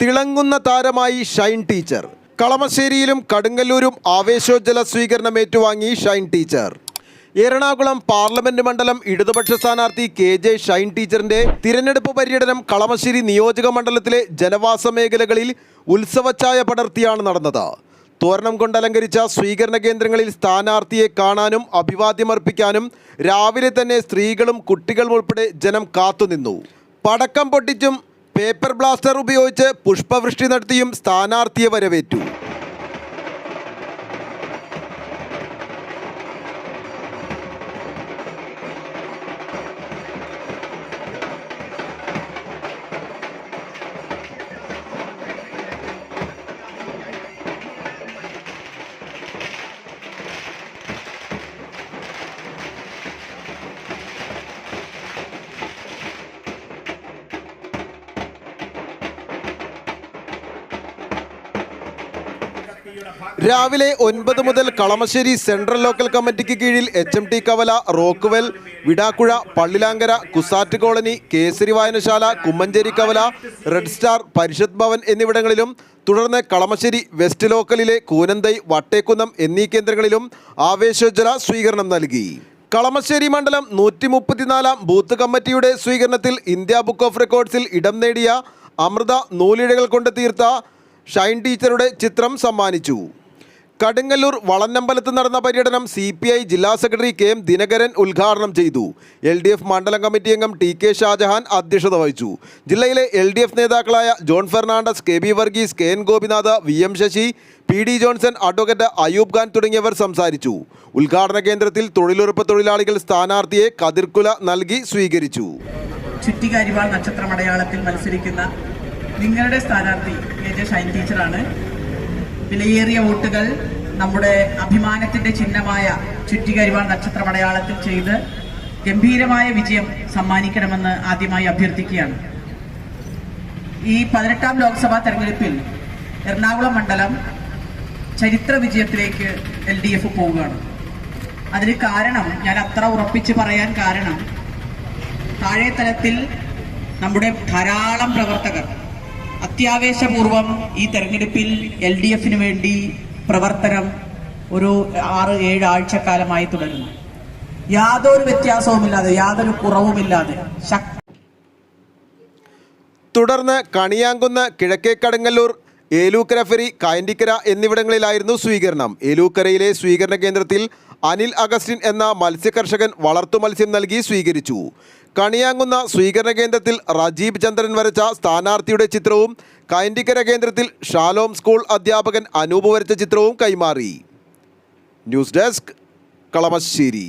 തിളങ്ങുന്ന താരമായി ഷൈൻ ടീച്ചർ. കളമശ്ശേരിയിലും കടുങ്ങല്ലൂരും ആവേശോജ്ജല സ്വീകരണം ഏറ്റുവാങ്ങി ഷൈൻ ടീച്ചർ. എറണാകുളം പാർലമെന്റ് മണ്ഡലം ഇടതുപക്ഷ സ്ഥാനാർത്ഥി കെ ജെ ഷൈൻ ടീച്ചറിന്റെ തിരഞ്ഞെടുപ്പ് പര്യടനം കളമശ്ശേരി നിയോജക മണ്ഡലത്തിലെ ജനവാസ മേഖലകളിൽ ഉത്സവഛായ പടർത്തിയാണ് നടന്നത്. തോരണം കൊണ്ടലങ്കരിച്ച സ്വീകരണ കേന്ദ്രങ്ങളിൽ സ്ഥാനാർത്ഥിയെ കാണാനും അഭിവാദ്യമർപ്പിക്കാനും രാവിലെ തന്നെ സ്ത്രീകളും കുട്ടികളും ഉൾപ്പെടെ ജനം കാത്തുനിന്നു. പടക്കം പൊട്ടിച്ചും പേപ്പർ ബ്ലാസ്റ്റർ ഉപയോഗിച്ച് പുഷ്പവൃഷ്ടി നടത്തിയും സ്ഥാനാർത്ഥിയെ വരവേറ്റു. രാവിലെ ഒൻപത് മുതൽ കളമശ്ശേരി സെൻട്രൽ ലോക്കൽ കമ്മിറ്റിക്ക് കീഴിൽ H M T Kavala Rockwell Vidakkuzha Pallilamkara CUSAT colony Kesari Vayanasala Kummanchery Kavala red star Parishad Bhavan എന്നിവിടങ്ങളിലും തുടർന്ന് കളമശ്ശേരി വെസ്റ്റ് ലോക്കലിലെ കൂനന്തൈ വട്ടേക്കുന്നം എന്നീ കേന്ദ്രങ്ങളിലും ആവേശോജ്വല സ്വീകരണം നൽകി. കളമശ്ശേരി മണ്ഡലം നൂറ്റി മുപ്പത്തിനാലാം ബൂത്ത് കമ്മിറ്റിയുടെ സ്വീകരണത്തിൽ ഇന്ത്യ ബുക്ക് ഓഫ് റെക്കോർഡ്സിൽ ഇടം നേടിയ അമൃത നൂലിഴകൾ കൊണ്ട് തീർത്ത ഷൈൻ ടീച്ചറുടെ ചിത്രം സമ്മാനിച്ചു. കടുങ്ങല്ലൂർ വളന്നമ്പലത്ത് നടന്ന പര്യടനം സി പി ഐ ജില്ലാ സെക്രട്ടറി കെ എം ദിനകരൻ ഉദ്ഘാടനം ചെയ്തു. എൽ ഡി എഫ് മണ്ഡലം കമ്മിറ്റി അംഗം ടി കെ ഷാജഹാൻ അധ്യക്ഷത വഹിച്ചു. ജില്ലയിലെ എൽ ഡി എഫ് നേതാക്കളായ John Fernandez K B Varghese K N Gopinath V M Sasi P D Johnson advocate Ayub Khan തുടങ്ങിയവർ സംസാരിച്ചു. ഉദ്ഘാടന കേന്ദ്രത്തിൽ തൊഴിലുറപ്പ് തൊഴിലാളികൾ സ്ഥാനാർത്ഥിയെ കതിർക്കുല നൽകി സ്വീകരിച്ചു. ചുറ്റികാരിവാൾ നക്ഷത്രമടയാളത്തിൽ മത്സരിക്കുന്ന നിങ്ങളുടെ സ്ഥാനാർത്ഥി കെ ജെ ഷൈൻ ടീച്ചറാണ്. വിലയേറിയ വോട്ടുകൾ നമ്മുടെ അഭിമാനത്തിന്റെ ചിഹ്നമായ ചുറ്റികരിവാൾ നക്ഷത്രമടയാളത്തിൽ ചെയ്ത് ഗംഭീരമായ വിജയം സമ്മാനിക്കണമെന്ന് ആദ്യമായി അഭ്യർത്ഥിക്കുകയാണ്. ഈ പതിനെട്ടാം ലോക്സഭാ തെരഞ്ഞെടുപ്പിൽ എറണാകുളം മണ്ഡലം ചരിത്ര വിജയത്തിലേക്ക് എൽ ഡി എഫ് പോവുകയാണ്. അതിന് കാരണം ഞാൻ അത്ര ഉറപ്പിച്ച് പറയാൻ കാരണം താഴെ തലത്തിൽ നമ്മുടെ ധാരാളം പ്രവർത്തകർ അത്യാവേശപൂർവം ഈ തെരഞ്ഞെടുപ്പിൽ എൽ ഡി എഫിന് വേണ്ടി പ്രവർത്തനം ഒരു ആറ് ഏഴ് ആഴ്ചക്കാലമായി തുടരുന്നു. യാതൊരു വ്യത്യാസവുമില്ലാതെ യാതൊരു കുറവുമില്ലാതെ തുടർന്ന് കണിയാങ്കുന്ന് കിഴക്കേക്കടങ്ങല്ലൂർ കടങ്ങല്ലൂർ ഏലൂക്കര ഫെറി കായന്റിക്കര എന്നിവിടങ്ങളിലായിരുന്നു സ്വീകരണം. ഏലൂക്കരയിലെ സ്വീകരണ കേന്ദ്രത്തിൽ അനിൽ അഗസ്റ്റിൻ എന്ന മത്സ്യകർഷകൻ വളർത്തു മത്സ്യം നൽകി സ്വീകരിച്ചു. കണിയാങ്കുന്ന സ്വീകരണ കേന്ദ്രത്തിൽ റജീബ് ചന്ദ്രൻ വരച്ച സ്ഥാനാർത്ഥിയുടെ ചിത്രവും കൈൻഡിക്കര കേന്ദ്രത്തിൽ ഷാലോം സ്കൂൾ അധ്യാപകൻ അനൂപ് വരച്ച ചിത്രവും കൈമാറി. News desk Kalamassery.